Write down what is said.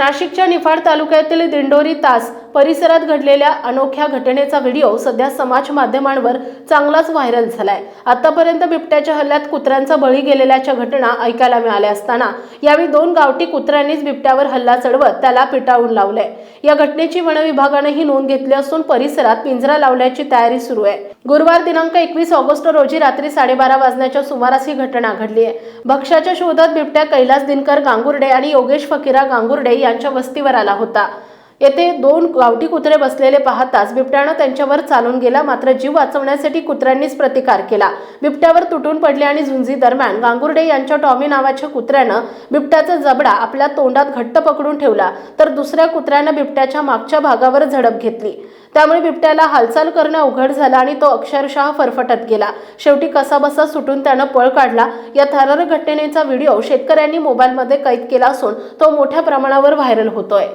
नाशिकच्या निफाड तालुक्यातील दिंडोरी तास परिसरात घडलेल्या अनोख्या घटनेचा व्हिडिओ सध्या समाज माध्यमांवर चांगलाच व्हायरल झालाय. आतापर्यंत बिबट्याच्या हल्ल्यात कुत्र्यांचा बळी गेलेल्याच्या घटना ऐकायला मिळाल्या असताना यावेळी दोन गावठी कुत्र्यांनीच बिबट्यावर हल्ला चढवत त्याला पिटाळून लावलंय. या घटनेची वन विभागानेही नोंद घेतली असून परिसरात पिंजरा लावण्याची तयारी सुरू आहे. गुरुवार दिनांक एकवीस ऑगस्ट रोजी रात्री साडेबारा वाजण्याच्या सुमारास ही घटना घडली आहे भक्ष्याच्या शोधात बिबट्या कैलास दिनकर गांगुर्डे आणि योगेश फकीरा गांगुर्डे यांच्या वस्तीवर आला होता. येथे दोन गावठी कुत्रे बसलेले पाहताच बिबट्यानं त्यांच्यावर चालून गेला मात्र जीव वाचवण्यासाठी कुत्र्यांनीच प्रतिकार केला. बिबट्यावर तुटून पडले आणि झुंजी दरम्यान गांगुर्डे यांच्या टॉमी नावाच्या कुत्र्यानं बिबट्याचा जबडा आपल्या तोंडात घट्ट पकडून ठेवला तर दुसऱ्या कुत्र्यानं बिबट्याच्या मागच्या भागावर झडप घेतली. त्यामुळे बिबट्याला हालचाल करणं अवघड झालं आणि तो अक्षरशः फरफटत गेला. शेवटी कसाबसा सुटून त्यानं पळ काढला. या थरार घटनेचा व्हिडिओ शेतकऱ्यांनी मोबाईलमध्ये कैद केला असून तो मोठ्या प्रमाणावर व्हायरल होतोय.